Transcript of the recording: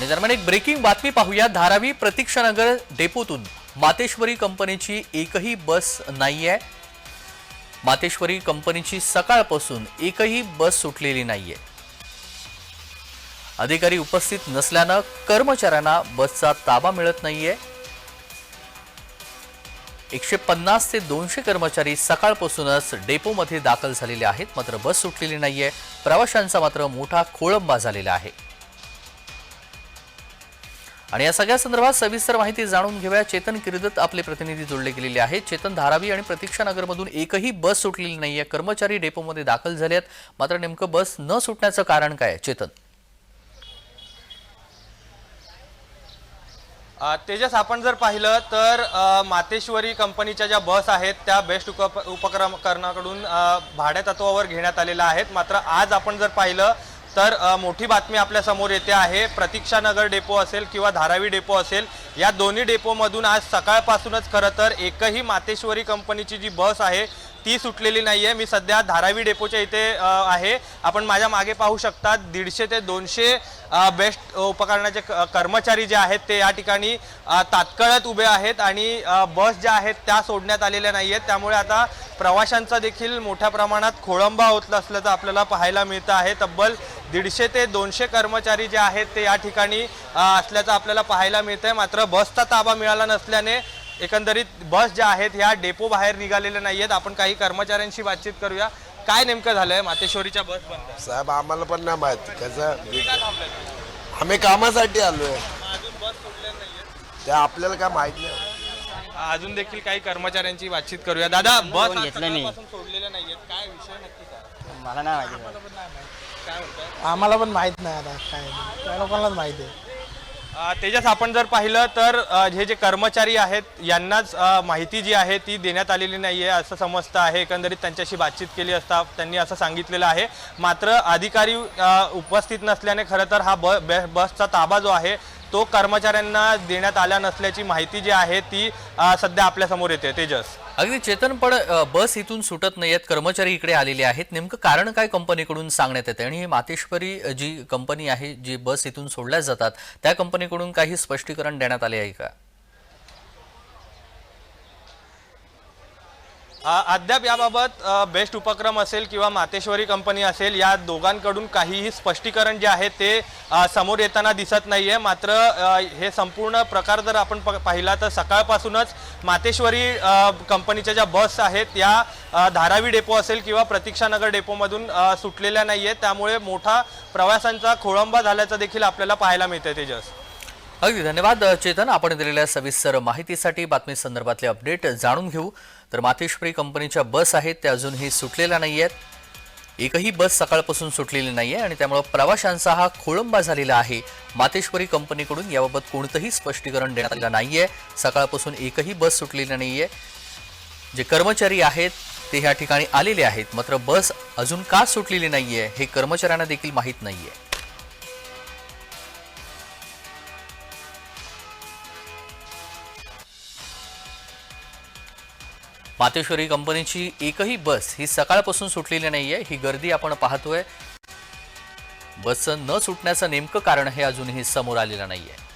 आणि दरम्यान एक ब्रेकिंग बातमी पाहूया. धारावी प्रतीक्षानगर डेपोतून मातेश्वरी कंपनीची एकही बस नाही आहे मातेश्वरी कंपनीची सकाळपासून एकही बस सुटलेली नाहीये. अधिकारी उपस्थित नसल्यानं कर्मचाऱ्यांना बसचा ताबा मिळत नाहीये. एकशे पन्नास ते दोनशे कर्मचारी सकाळपासूनच डेपोमध्ये दाखल झालेले आहेत मात्र बस सुटलेली नाहीये. प्रवाशांचा मात्र मोठा खोळंबा झालेला आहे. आणि या सगळ्या संदर्भात सविस्तर माहिती जाणून घेऊया. चेतन किर्दत आपले प्रतिनिधी जोडले गेलेले आहेत. चेतन धारावी आणि प्रतीक्षानगरमधून एकही बस सुटलेली नाही आहे. कर्मचारी डेपोमध्ये दाखल झाले आहेत. मात्र नेमकं बस न सुटण्याचं कारण काय चेतन. तेजस आपण जर पाहिलं तर मातेश्वरी कंपनीच्या ज्या बस आहेत त्या बेस्ट उप उपक्रमकरणाकडून अ, भाड्या तत्वावर घेण्यात आलेल्या आहेत. मात्र आज आपण जर पाहिलं तर मोठी बातमी आपल्यासमोर येते आहे प्रतीक्षानगर डेपो असेल किंवा धारावी डेपो असेल या दोन्ही डेपोमधून आज सकाळपासूनच खरं तर एकही मातेश्वरी कंपनीची जी बस आहे ती सुटलेली नाही आहे मी सध्या धारावी डेपोच्या इथे आहे. आपण माझ्या मागे पाहू शकता दीडशे ते दोनशे बेस्ट उपकरणाचे क- कर्मचारी जे आहेत ते या ठिकाणी अ, तात्काळात उभे आहेत आणि बस ज्या आहेत त्या सोडण्यात आलेल्या नाही आहेत त्यामुळे आता प्रवाशांचा देखील मोठ्या प्रमाणात खोळंबा होत असल्याचं आपल्याला पाहायला मिळतं आहे. तब्बल दीडशे ते दोनशे कर्मचारी जे आहेत ते या ठिकाणी असल्याचं आपल्याला पाहायला मिळतं आहे मात्र बसचा ताबा मिळाला नसल्याने एकंदरीत बस ज्या आहेत ह्या डेपो बाहेर निघालेल्या नाही आहेत आपण काही कर्मचाऱ्यांशी बातचीत करूया. काय नेमकं झालंय मातेश्वरीच्या बस बंद? आहे. साहेब आम्हाला पण नाही माहिती. कसं? आम्ही कामासाठी आलोय. अजून बस. ते आपल्याला काय माहीत नाही. अजून देखील काही कर्मचाऱ्यांची बातचीत करूया. दादा बस आज घेतलं नाही. सकाळपासून सोडलेल्या नाहीयेत. काय विषय नक्की काय? मला नाही माहिती. काय म्हणताय? आम्हाला पण माहीत नाही आता काय त्या लोकांनाच माहिती आहे. तेजस आपण जर पाहिलं तर हे जे कर्मचारी आहेत यांनाच माहिती जी आहे ती देण्यात आलेली नाही आहे असं समजतं आहे. एकंदरीत त्यांच्याशी बातचीत केली असता त्यांनी असं सांगितलेलं आहे. मात्र अधिकारी उपस्थित नसल्याने खरं तर हा ब बे- बसचा ताबा जो आहे तो कर्मचाऱ्यांना देण्यात आला नसल्याची माहिती जी आहे ती सध्या आपल्यासमोर येते. तेजस. अगदी चेतन पण बस इथून सुटत नाहीयेत कर्मचारी इकडे आलेले आहेत. नेमकं कारण काय कंपनीकडून सांगण्यात येते आणि ही मातेश्वरी जी कंपनी आहे जी बस इथून सोडल्या जातात त्या कंपनीकडून काही स्पष्टीकरण देण्यात आले आहे का? अद्याप याबाबत बेस्ट उपक्रम असेल किंवा मातेश्वरी कंपनी असेल या दोघांकडून काहीही स्पष्टीकरण जे आहे ते समोर येताना दिसत नाही आहे मात्र हे संपूर्ण प्रकार जर आपण प- पाहिला तर सकाळपासूनच मातेश्वरी कंपनीच्या ज्या बस आहेत या धारावी डेपो असेल किंवा प्रतीक्षानगर डेपोमधून सुटलेल्या नाही आहे त्यामुळे मोठा प्रवासांचा खोळंबा झाल्याचं देखील आपल्याला पाहायला मिळतं तेजस. अगदी धन्यवाद चेतन. आपण दिलेल्या सविस्तर माहितीसाठी बातमी संदर्भातले अपडेट जाणून घेऊ. तर मातेश्वरी कंपनीच्या बस आहेत त्या अजूनही सुटलेल्या नाही आहेत एकही बस सकाळपासून सुटलेली नाही आहे आणि त्यामुळे प्रवाशांचा हा खोळंबा झालेला आहे. मातेश्वरी कंपनीकडून याबाबत कोणतंही स्पष्टीकरण देण्यात आलेलं आहे सकाळपासून एकही बस सुटलेली नाही आहे जे कर्मचारी आहेत ते ह्या ठिकाणी आलेले आहेत. मात्र बस अजून का सुटलेली नाही आहे हे कर्मचाऱ्यांना देखील माहीत नाही आहे मातेश्वरी कंपनीची एकही बस ही सकाळपासून सुटलेली नाही आहे ही गर्दी आपण पाहतोय. बसचं न सुटण्याचं नेमकं कारण हे अजूनही समोर आलेलं नाही आहे